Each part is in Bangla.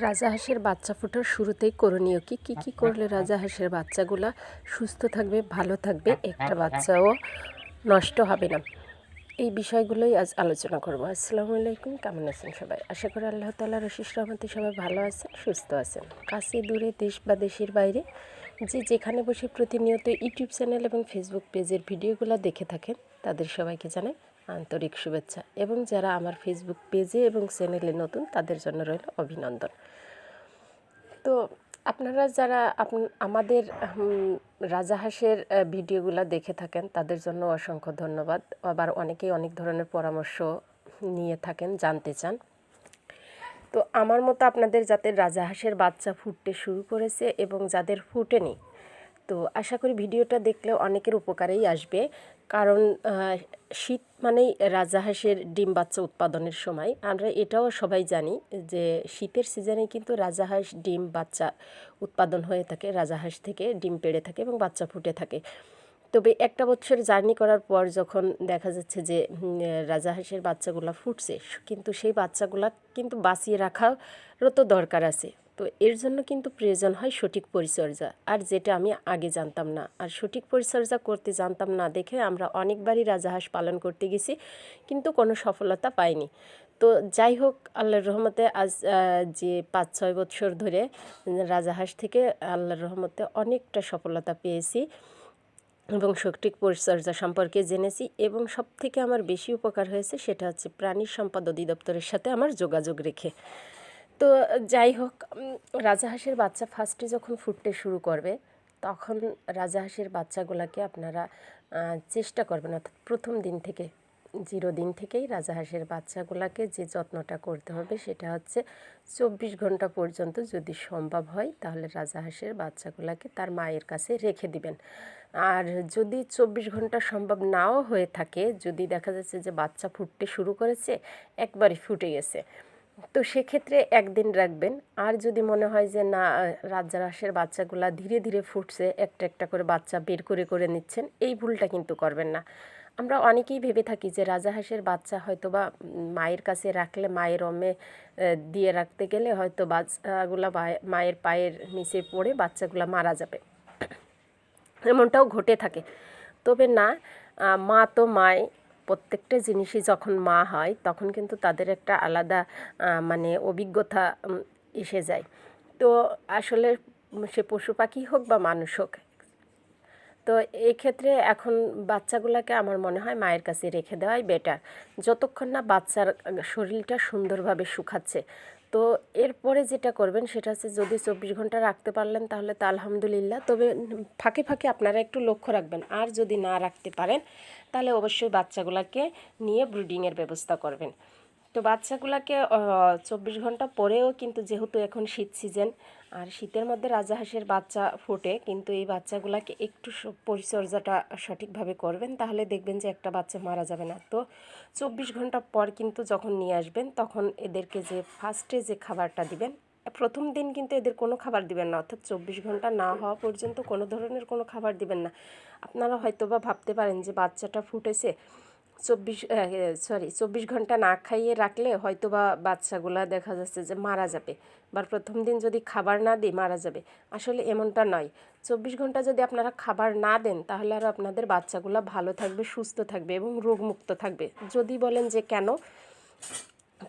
রাজাহাঁসের বাচ্চা ফোটার শুরুতেই করণীয় কি? কী কী করলে রাজাহাঁসের বাচ্চাগুলা সুস্থ থাকবে, ভালো থাকবে? একটা বাচ্চাও নষ্ট হবে না। এই বিষয়গুলোই আজ আলোচনা করব। আসসালামু আলাইকুম, কেমন আছেন সবাই? আশা করি আল্লাহ তাল্লাহ রশিস রহমতে সবাই ভালো আছেন, সুস্থ আছেন। কাছে দূরে দেশ বা দেশের বাইরে যে যেখানে বসে প্রতিনিয়ত ইউটিউব চ্যানেল এবং ফেসবুক পেজের ভিডিওগুলো দেখে থাকেন, তাদের সবাইকে জানাই আন্তরিক শুভেচ্ছা এবং যারা আমার ফেসবুক পেজে এবং চ্যানেলে নতুন, তাদের জন্য রইল অভিনন্দন। তো আপনারা যারা আমাদের রাজাহাঁসের ভিডিওগুলো দেখে থাকেন, তাদের জন্য অসংখ্য ধন্যবাদ। আবার অনেকেই অনেক ধরনের পরামর্শ নিয়ে থাকেন, জানতে চান। তো আমার মতো আপনাদের যাতে রাজাহাঁসের বাচ্চা ফুটতে শুরু করেছে এবং যাদের ফুটেনি তো আশা করি ভিডিওটা দেখলে অনেকের উপকারেই আসবে। কারণ শীত মানেই রাজাহাঁসের ডিম বাচ্চা উৎপাদনের সময়। আমরা এটাও সবাই জানি যে শীতের সিজনে কিন্তু রাজাহাঁস ডিম বাচ্চা উৎপাদন হয়ে থাকে রাজাহাঁস থেকে ডিম পেড়ে থাকে এবং বাচ্চা ফুটে থাকে। তবে একটা বছর জার্নি করার পর যখন দেখা যাচ্ছে যে রাজাহাঁসের বাচ্চাগুলো ফুটছে, কিন্তু সেই বাচ্চাগুলা কিন্তু বাঁচিয়ে রাখারও তো দরকার আছে। তো এর জন্য কিন্তু প্রয়োজন হয় সঠিক পরিচর্যা। আর যেটা আমি আগে জানতাম না। আর সঠিক পরিচর্যা করতে জানতাম না দেখে আমরা অনেকবারই রাজাহাঁস পালন করতে গেছি, কিন্তু কোনো সফলতা পাইনি। তো যাই হোক, আল্লাহর রহমতে আজ যে পাঁচ ছয় বছর ধরে রাজাহাঁস থেকে আল্লাহর রহমতে অনেকটা সফলতা পেয়েছি এবং সঠিক পরিচর্যা সম্পর্কে জেনেছি এবং সব থেকে আমার বেশি উপকার হয়েছে সেটা হচ্ছে প্রাণী সম্পদ অধিদপ্তরের সাথে আমার যোগাযোগ রেখে। তো যাই হোক উম, রাজাহাঁসের বাচ্চা ফার্স্টে যখন ফুটতে শুরু করবে তখন রাজা রাজাহাঁসের বাচ্চাগুলোকে আপনারা চেষ্টা করবেন অর্থাৎ প্রথম দিন থেকে জিরো দিন থেকেই রাজা রাজাহাঁসের বাচ্চাগুলোকে যে যত্নটা করতে হবে সেটা হচ্ছে চব্বিশ ঘণ্টা পর্যন্ত যদি সম্ভব হয় তাহলে রাজা রাজাহাঁসের বাচ্চাগুলোকে তার মায়ের কাছে রেখে দিবেন। আর যদি চব্বিশ ঘণ্টা সম্ভব নাও হয়ে থাকে যদি দেখা যাচ্ছে যে বাচ্চা ফুটতে শুরু করেছে একবারই ফুটে গেছে তো সেক্ষেত্রে একদিন রাখবেন। আর যদি মনে হয় যে, না রাজাহাঁসের বাচ্চাগুলা ধীরে ধীরে ফুটছে, একটা একটা করে বাচ্চা বের করে করে নিচ্ছেন, এই ভুলটা কিন্তু করবেন না। আমরা অনেকেই ভেবে থাকি যে রাজাহাঁসের বাচ্চা হয়তো বা মায়ের কাছে রাখলে মায়ের অমে দিয়ে রাখতে গেলে হয়তো বাচ্চাগুলা মায়ের পায়ের নিচে পড়ে বাচ্চাগুলা মারা যাবে। এমনটাও ঘটে থাকে। তবে না মা তো মায় প্রত্যেকটা জিনিসই যখন মা হয়, তখন কিন্তু তাদের একটা আলাদা মানে অভিজ্ঞতা এসে যায়। তো আসলে সে পশু পাখি হোক বা মানুষ হোক, তো এক্ষেত্রে এখন বাচ্চাগুলোকে আমার মনে হয় মায়ের কাছে রেখে দেওয়াই বেটার যতক্ষণ না বাচ্চার শরীরটা সুন্দরভাবে শুকাচ্ছে তো এরপরে যেটা করবেন সেটা হচ্ছে যদি চব্বিশ ঘণ্টা রাখতে পারলেন তাহলে তো আলহামদুলিল্লাহ। তবে ফাঁকে ফাঁকে আপনারা একটু লক্ষ্য রাখবেন। আর যদি না রাখতে পারেন, তাহলে অবশ্যই বাচ্চাগুলোকে নিয়ে ব্রিডিংয়ের ব্যবস্থা করবেন। তো বাচ্চাগুলোকে চব্বিশ ঘণ্টা পরেও কিন্তু যেহেতু এখন শীত সিজন আর শীতের মধ্যে রাজাহাঁসের বাচ্চা ফোটে, কিন্তু এই বাচ্চাগুলোকে একটু পরিচর্যাটা সঠিকভাবে করবেন, তাহলে দেখবেন যে একটা বাচ্চা মারা যাবে না। তো চব্বিশ ঘণ্টা পর কিন্তু যখন নিয়ে আসবেন, তখন এদেরকে যে ফার্স্টে যে খাবারটা দিবেন, প্রথম দিন কিন্তু এদের কোনো খাবার দিবেন না, অর্থাৎ চব্বিশ ঘণ্টা না হওয়া পর্যন্ত কোনো ধরনের কোনো খাবার দিবেন না। আপনারা হয়তো বা ভাবতে পারেন যে বাচ্চাটা ফুটেছে চব্বিশ সরি চব্বিশ ঘণ্টা না খাইয়ে রাখলে হয়তো বা বাচ্চাগুলা দেখা যাচ্ছে যে মারা যাবে। বা প্রথম দিন যদি খাবার না দিই, মারা যাবে। আসলে এমনটা নয়। চব্বিশ ঘণ্টা যদি আপনারা খাবার না দেন, তাহলে আর আপনাদের বাচ্চাগুলা ভালো থাকবে, সুস্থ থাকবে এবং রোগমুক্ত থাকবে। যদি বলেন যে কেন?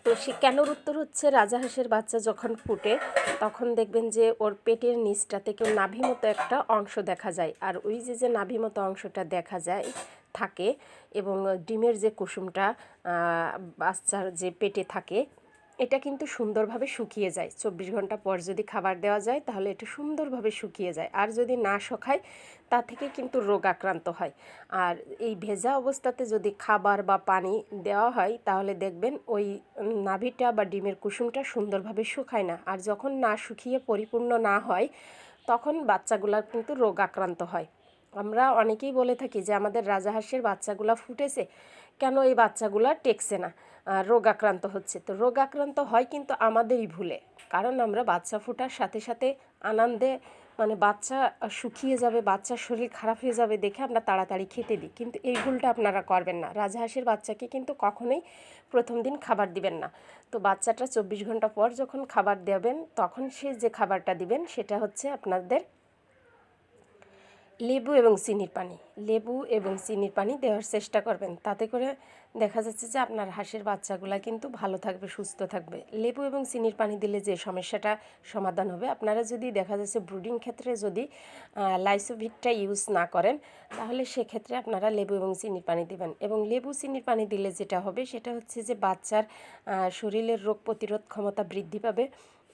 তো সে কেনর উত্তর হচ্ছে, রাজা রাজাহাঁসের বাচ্চা যখন ফুটে, তখন দেখবেন যে ওর পেটের নিচটা থেকে নাভি মতো একটা অংশ দেখা যায়। আর ওই যে যে নাভি মতো অংশটা দেখা যায় থাকে এবং ডিমের যে কুসুমটা বাচ্চার যে পেটে থাকে, এটা কিন্তু সুন্দরভাবে শুকিয়ে যায়। চব্বিশ ঘণ্টা পর যদি খাবার দেওয়া যায়, তাহলে এটা সুন্দরভাবে শুকিয়ে যায়। আর যদি না শুকায়, তা থেকে কিন্তু রোগ আক্রান্ত হয়। আর এই ভেজা অবস্থাতে যদি খাবার বা পানি দেওয়া হয়, তাহলে দেখবেন ওই নাভিটা বা ডিমের কুসুমটা সুন্দরভাবে শুকায় না। আর যখন না শুকিয়ে পরিপূর্ণ না হয়, তখন বাচ্চাগুলার কিন্তু রোগ আক্রান্ত হয়। আমরা অনেকেই বলে থাকি যে আমাদের রাজাহাঁসের বাচ্চাগুলা ফুটেছে কেন এই বাচ্চাগুলা টেকছে না? আহ, রোগ আক্রান্ত হচ্ছে। তো রোগ আক্রান্ত হয় কিন্তু আমাদেরই ভুলে। কারণ আমরা বাচ্চা ফোটার সাথে সাথে আনন্দে মানে বাচ্চা শুকিয়ে যাবে বাচ্চার শরীর খারাপ হয়ে যাবে দেখে আমরা তাড়াতাড়ি খেতে দিই। কিন্তু এই ভুলটা আপনারা করবেন না। রাজহাঁসের বাচ্চাকে কিন্তু কখনোই প্রথম দিন খাবার দিবেন না। তো বাচ্চাটা চব্বিশ ঘণ্টা পর যখন খাবার দেবেন তখন সে যে খাবারটা দিবেন সেটা হচ্ছে আপনাদের লেবু এবং চিনির পানি। লেবু এবং চিনির পানি দেওয়ার চেষ্টা করবেন। তাতে করে দেখা যাচ্ছে যে আপনার হাঁসের বাচ্চাগুলা কিন্তু ভালো থাকবে, সুস্থ থাকবে। লেবু এবং চিনির পানি দিলে যে সমস্যাটা সমাধান হবে, আপনারা যদি দেখা যাচ্ছে ব্রুডিং ক্ষেত্রে যদি লাইসোভিটটা ইউজ না করেন, তাহলে সেক্ষেত্রে আপনারা লেবু এবং চিনির পানি দিবেন। এবং লেবু, চিনির পানি দিলে যেটা হবে, সেটা হচ্ছে যে বাচ্চার শরীরের রোগ প্রতিরোধ ক্ষমতা বৃদ্ধি পাবে।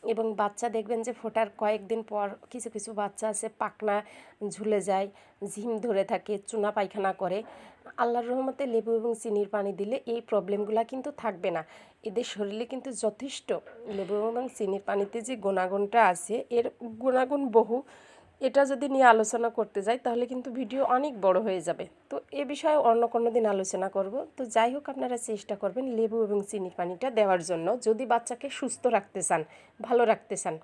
এবং বাচ্চা দেখবেন যে ফোটার কয়েকদিন পর কিছু কিছু বাচ্চা আছে পাকনা ঝুলে যায়, ঝিম ধরে থাকে, চুনা পায়খানা করে। আল্লাহর রহমতে লেবু এবং চিনির পানি দিলে এই প্রবলেমগুলো কিন্তু থাকবে না। এদের শরীরে কিন্তু যথেষ্ট। লেবু এবং চিনির পানিতে যে গুণাগুণটা আছে, এর গুণাগুণ বহু। এটা যদি নিয়ে আলোচনা করতে যাই, তাহলে কিন্তু ভিডিও অনেক বড় হয়ে যাবে। তো এ বিষয়ে অন্য কোনো দিন আলোচনা করব। তো যাই হোক, আপনারা চেষ্টা করবেন লেবু এবং চিনির পানিটা দেওয়ার জন্য। যদি বাচ্চাকে সুস্থ রাখতে চান, ভালো রাখতে চান,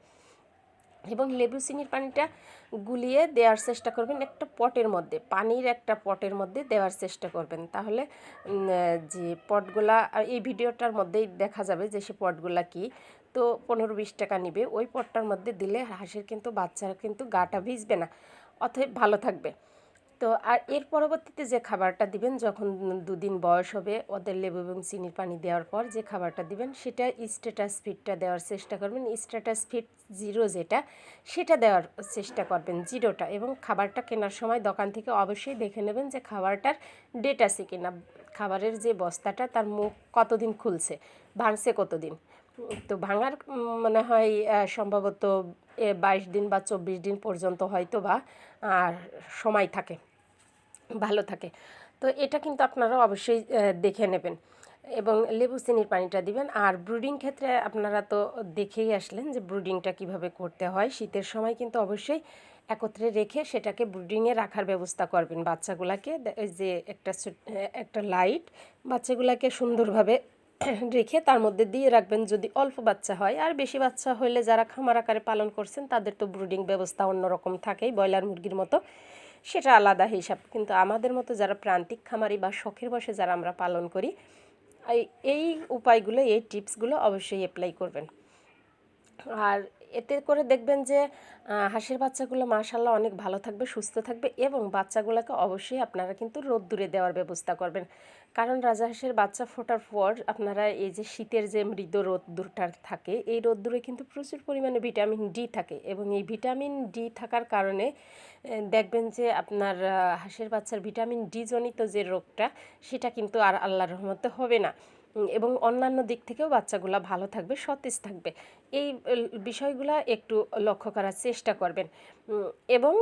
এবং লেবু চিনির পানিটা গুলিয়ে দেওয়ার চেষ্টা করবেন একটা পটের মধ্যে, পানির একটা পটের মধ্যে দেওয়ার চেষ্টা করবেন। তাহলে যে পটগুলা এই ভিডিওটার মধ্যেই দেখা যাবে যে সে পটগুলা কি। তো পনেরো বিশ টাকা নিবে। ওই পটটার মধ্যে দিলে হাঁসের কিন্তু বাচ্চার কিন্তু গাটা ভিজবে না, অতএব ভালো থাকবে। তো আর এর পরবর্তীতে যে খাবারটা দিবেন, যখন দুদিন বয়স হবে, ওদের লেবু এবং চিনির পানি দেওয়ার পর যে খাবারটা দিবেন, সেটা স্ট্যাটাস ফিটটা দেওয়ার চেষ্টা করবেন। স্ট্যাটাস ফিট জিরো যেটা, সেটা দেওয়ার চেষ্টা করবেন জিরোটা এবং খাবারটা কেনার সময় দোকান থেকে অবশ্যই দেখে নেবেন যে খাবারটার ডেট আছে কিনা। খাবারের যে বস্তাটা, তার মুখ কতদিন খুলছে, ভাঙছে কতদিন। তো ভাঙার মনে হয় সম্ভবত বাইশ দিন বা চব্বিশ দিন পর্যন্ত হয়তো বা সময় থাকে, ভালো থাকে। তো এটা কিন্তু আপনারা অবশ্যই দেখে নেবেন। এবং লেবু চিনির পানিটা দিবেন। আর ব্রুডিং ক্ষেত্রে আপনারা তো দেখেই আসলেন যে ব্রুডিংটা কীভাবে করতে হয়। শীতের সময় কিন্তু অবশ্যই একত্রে রেখে সেটাকে ব্রুডিংয়ে রাখার ব্যবস্থা করবেন। বাচ্চাগুলাকে যে একটা একটা লাইট, বাচ্চাগুলাকে সুন্দরভাবে রেখে তার মধ্যে দিয়ে রাখবেন যদি অল্প বাচ্চা হয়। আর বেশি বাচ্চা হলে যারা খামার আকারে পালন করছেন, তাদের তো ব্রুডিং ব্যবস্থা অন্যরকম থাকেই, ব্রয়লার মুরগির মতো। সেটা আলাদা হিসাব। কিন্তু আমাদের মতো যারা প্রান্তিক খামারি বা শখের বসে যারা আমরা পালন করি, এই- উপায়গুলো, এই টিপসগুলো অবশ্যই অ্যাপ্লাই করবেন। আর এতে করে দেখবেন যে হাঁসের বাচ্চাগুলো মাশাল্লাহ অনেক ভালো থাকবে, সুস্থ থাকবে এবং বাচ্চাগুলোকে অবশ্যই আপনারা কিন্তু রোদ্দুরে দেওয়ার ব্যবস্থা করবেন। কারণ রাজা রাজাহাঁসের বাচ্চা ফোটার পর আপনারা এই যে শীতের যে মৃদ রোদ্দুরটা থাকে, এই রোদ্দুরে কিন্তু প্রচুর পরিমাণে ভিটামিন ডি থাকে এবং এই ভিটামিন ডি থাকার কারণে দেখবেন যে আপনার হাঁসের বাচ্চার ভিটামিন ডি জনিত যে রোগটা, সেটা কিন্তু আর আল্লাহর রহমতে হবে না। এবং অন্যান্য দিক থেকেও বাচ্চাগুলা ভালো থাকবে, সতেজ থাকবে। এই বিষয়গুলা একটু লক্ষ্য করার চেষ্টা করবেন। এবং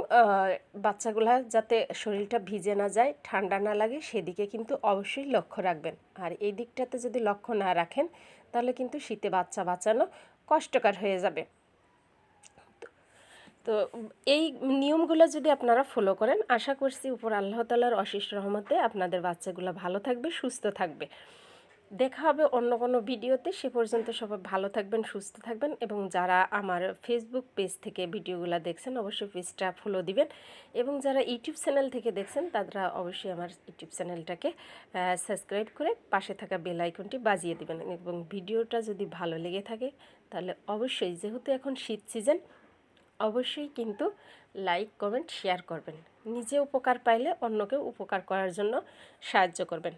বাচ্চাগুলা যাতে শরীরটা ভিজে না যায়, ঠান্ডা না লাগে, সেদিকে কিন্তু অবশ্যই লক্ষ্য রাখবেন। আর এই দিকটাতে যদি লক্ষ্য না রাখেন, তাহলে কিন্তু শীতে বাচ্চা বাঁচানো কষ্টকর হয়ে যাবে। তো, এই নিয়মগুলো যদি আপনারা ফলো করেন, আশা করছি উপর আল্লাহ তালার অশেষ রহমতে আপনাদের বাচ্চাগুলো ভালো থাকবে, সুস্থ থাকবে। দেখা হবে অন্য কোনো ভিডিওতে। সে পর্যন্ত সবাই ভালো থাকবেন, সুস্থ থাকবেন এবং যারা আমার ফেসবুক পেজ থেকে ভিডিওগুলো দেখছেন অবশ্যই পেজটা ফলো দিবেন এবং যারা ইউটিউব চ্যানেল থেকে দেখছেন তারা অবশ্যই আমার ইউটিউব চ্যানেলটাকে সাবস্ক্রাইব করে পাশে থাকা বেল আইকনটি বাজিয়ে দিবেন এবং ভিডিওটা যদি ভালো লেগে থাকে তাহলে অবশ্যই যেহেতু এখন শীত সিজন অবশ্যই কিন্তু লাইক কমেন্ট শেয়ার করবেন। নিজে উপকার পাইলে অন্যকেও উপকার করার জন্য সাহায্য করবেন।